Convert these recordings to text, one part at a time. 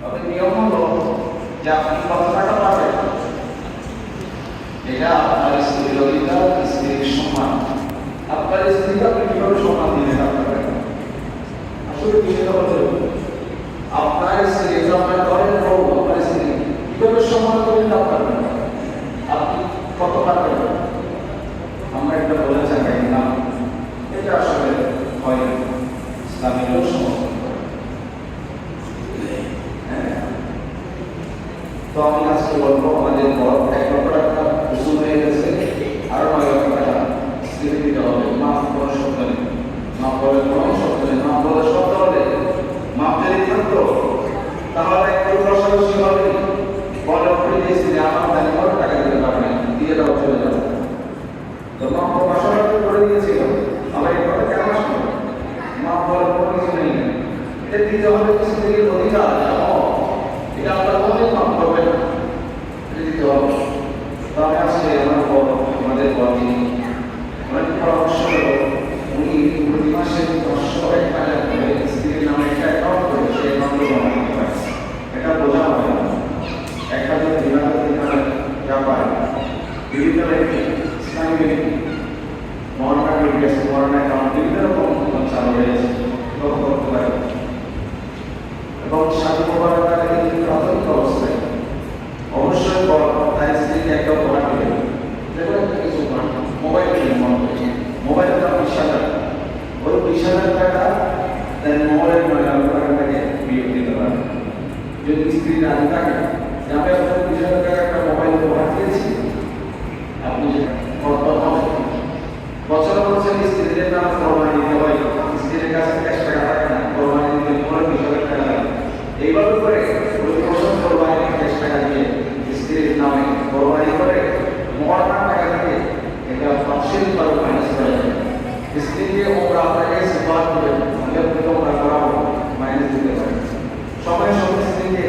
তবে নিয়ম হলো যে আপনি কত টাকা পাবেন, এটা আপনার স্ত্রীর অধিকার, স্ত্রীর সম্মান। আপনার স্ত্রীকে আপনি কীভাবে সম্মান দিলেন আপনার আসলে আপনার স্ত্রী আপনার ঘরের বউ, আপনার স্ত্রী কীভাবে সম্মান করবেন আপনার আপনি কত পারবেন? আমরা একটা বলে চাই না এটা আসলে হয় না। ইসলামেরও সমর্থন করে। হ্যাঁ। তো আমি আজকে বলব আমাদের পর এক লক্ষ টাকা উসুল হয়ে গেছে আরও নয় লক্ষ টাকা স্ত্রী দিতে হবে মাফ করে শব্দ নেই মাফ করে কোনো শব্দ নেই মাফ বলে শব্দ হলে মাফ যদি থাকতো তাহলে একটু বসাবসি হবে বলে উঠে দিয়েছি যে আমার জানি কত টাকা দিতে পারবে না দিয়ে দাও চলে যাবে তো মাফ বসাবাসি করে দিয়েছিল আবার এই কথা কেন আসলো মাফ বলার কোনো কিছু নেই এটা দিতে হবে স্ত্রীর অধিকার এটা আপনার মনে কম করবে না। এটা দিতে হবে। আমি আজকে আমার আমাদের বড় অনেক পরামর্শ উনি প্রতি মাসে দশশো এক করে স্ত্রীর নামে একটা অ্যাকাউন্ট করে সেই অ্যাকাউন্টে জমা দিতে পারে এটা বোঝা হবে না এক হাজার তিন হাজার তিন হাজার যা পায় বিভিন্ন ব্যক্তি ইসলামী ব্যক্তি মরনা বিকাশ মরনা অ্যাকাউন্ট বিভিন্ন রকম চালু হয়েছে লক্ষ্য করতে পারে এবং স্বামী মোবারকার এই প্রাথমিক অবস্থায় অবশ্যই বড় তাই স্ত্রীকে একটা উপহার দেবে যেমন একটা কিছু উপহার, মোবাইল কিনে মনে করি মোবাইলের দাম বিশ হাজার ওই বিশ একটা মোবাইল দিয়েছি, আপনি বছর বছর স্ত্রীদের নাম কোরবানি দিতে হয় না কোরবানি দিতে লাগে। এইভাবে করে ওই বছর কোরবানি ক্যাশ টাকা দিয়ে স্ত্রীর নামে কোরবানি করে মরনা টাকা দিয়ে এটা তফসিল করে মাইনাস করে দেয়। স্ত্রীকে ওরা আপনাকে সুপার দেবে আমি আপনাকে ওরা করাবো মাইনাস দিতে পারে সময় সময় স্ত্রীকে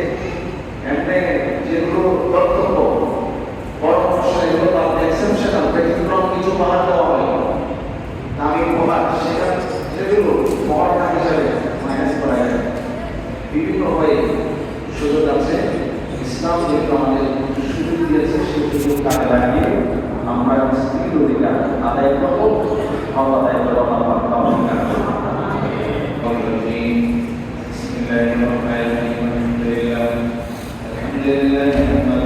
এমনি যেগুলো কর্তব্য পরামর্শ এগুলো তার এক্সেপশনাল ব্যতিক্রম কিছু পাহাড় দেওয়া হয় দামি উপহার সেটা সেগুলো মহারণা হিসাবে মাইনাস করা যায় বিভিন্ন হয়ে সুযোগ আছে ইসলাম যেহেতু আমাদের সুযোগ দিয়েছে সেই সুযোগ কাজে লাগিয়ে আমরা স্ত্রীর অধিকার আদায় করবো হওয়া আদায় করবো আমার অধিকার بسم الله الرحمن الرحيم الحمد لله الحمد لله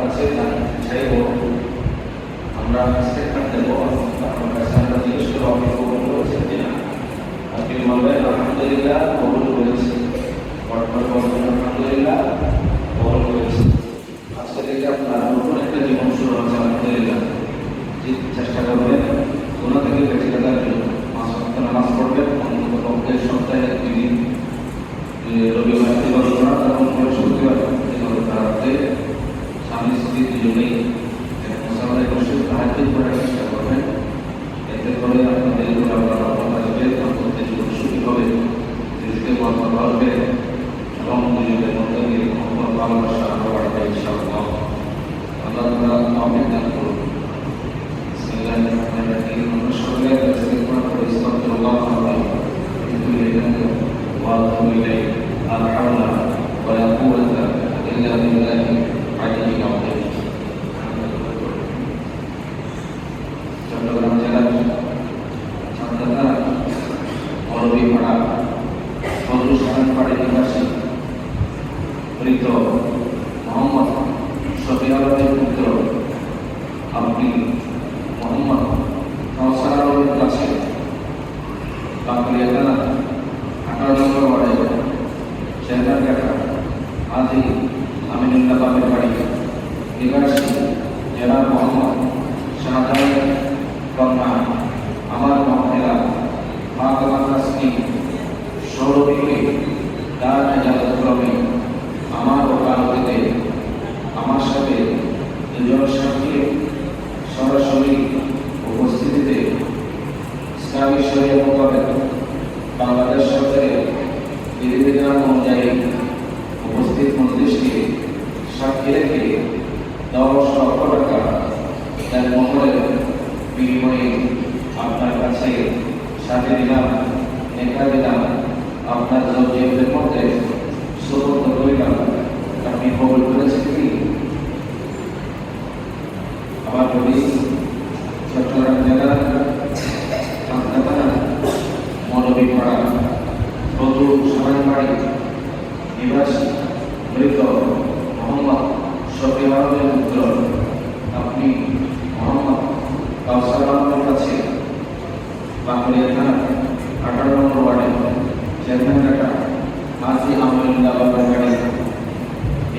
কাছে চাইব আমরা সেখানে দেবো আমরা জিজ্ঞেস করব আপনি কবুল করেছেন কিনা আপনি আলহামদুলিল্লাহ রিজকে বরকত হবে এবং দুজনের মধ্যে মহব্বত ভালোবাসা আরো বাড়বে ইনশাআল্লাহ আল্লাহ তাআলা তৌফিক দান করুন বিসমিল্লাহির রহমানির রহিম আমরা সকলে ইস্তিগফার আদি আমিনুল্লাহ বাবের বাড়ি নিবাসী জেলা মোহাম্মদ শাহজাহান কন্যা আমার মহিলা মা কামাকাসনি সৌরভীকে তার ক্রমে আমার ওকালতিতে আমার সাথে দুজন সাক্ষী সরাসরি উপস্থিতিতে ইসলামী শরীয় মোতাবেক বাংলাদেশ সরকারের বিধিবিধান অনুযায়ী দশ লক্ষ টাকা এক মহলের বিনিময়ে আপনার কাছে সাথে দিলাম লেখা দিলাম আপনার জবজেবের মধ্যে সুপর্দ করিলাম আপনি কবল করেছেন কি আমার বলি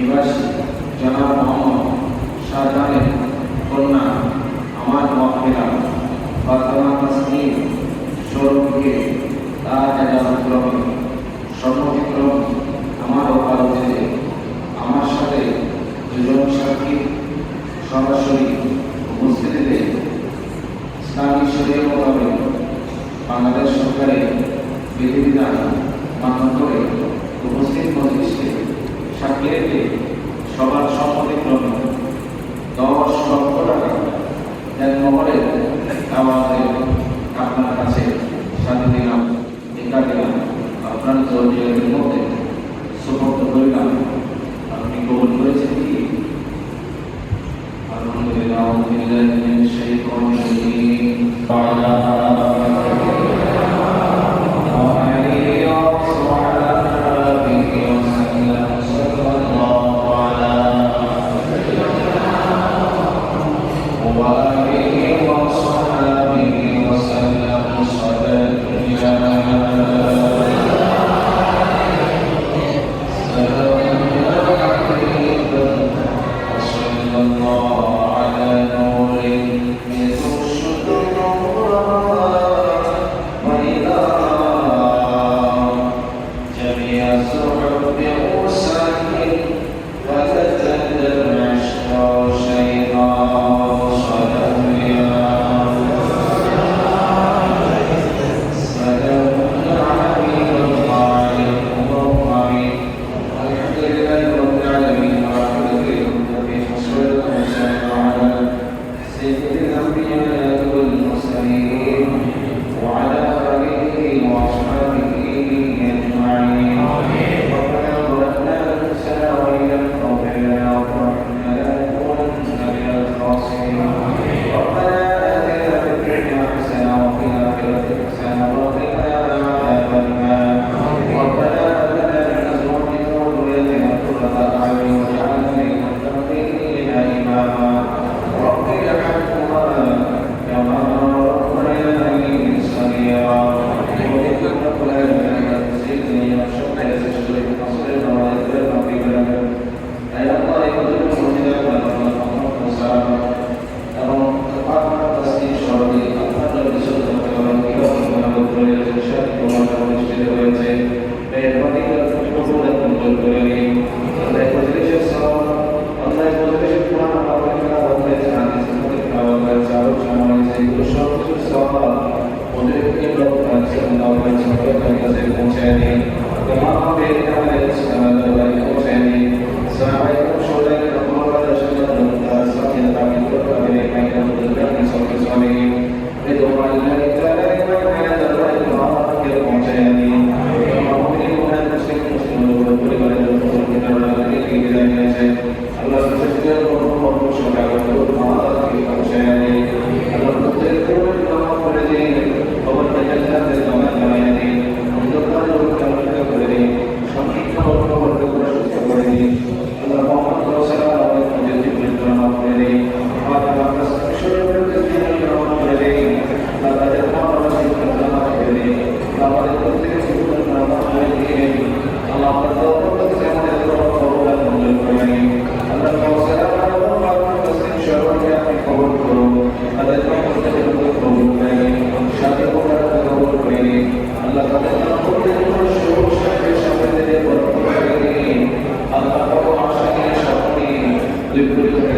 নিবাসী, জনাব মোহাম্মদ শাহজাহানের কন্যা, আমার মহিলা ফাতেমা তাসনিম সৌরভকে তার ক্রমে সম্মতিক্রম আমার ওকালতিতে আমার সাথে দুজন সাক্ষী সরাসরি উপস্থিতিতে ইসলামী শরীয় মোতাবেক বাংলাদেশ সরকারের বিধিবিধান মান্য করে সবার সম্মতিক্রমে দুই